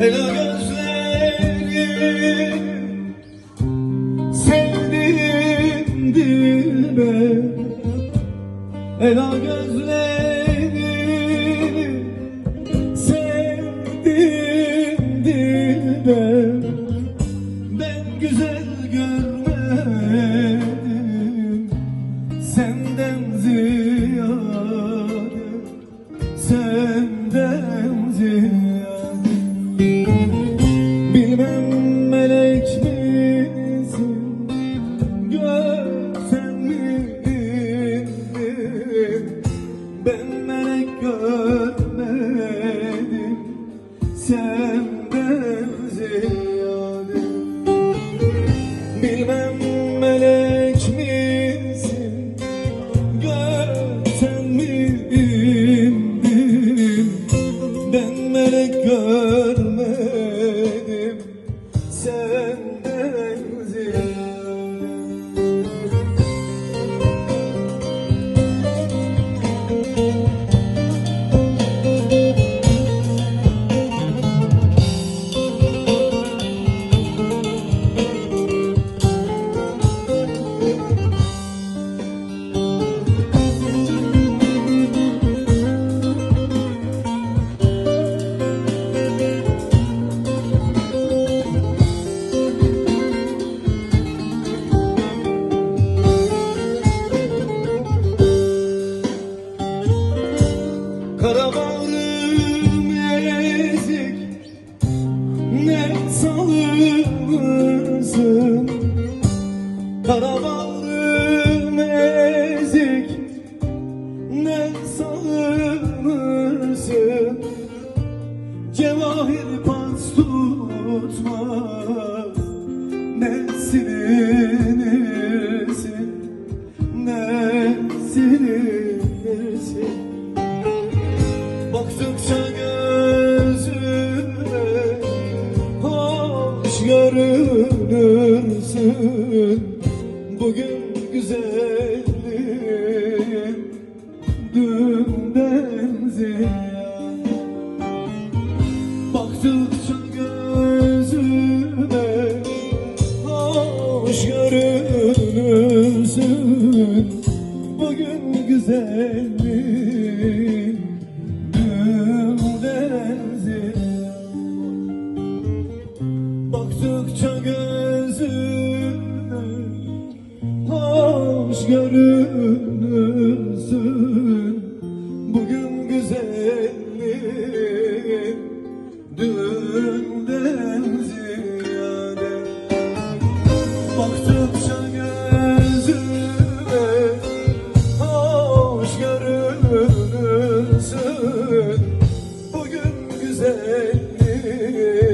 Ela gözleri Sevdim dilime. Ela gözleri melek görmedim Cevahir pas tutmaz. Ne silinirsin Ne silinirsin Baktıkça gözüme hoş görünürsün. Bugün güzelliğin dünden ziyade Baktıkça gözüme hoş görünürsün. Bugün güzelliğin dünden ziyade Baktıkça gözüme hoş görünürsün. Bugün güzelliğin gönlüm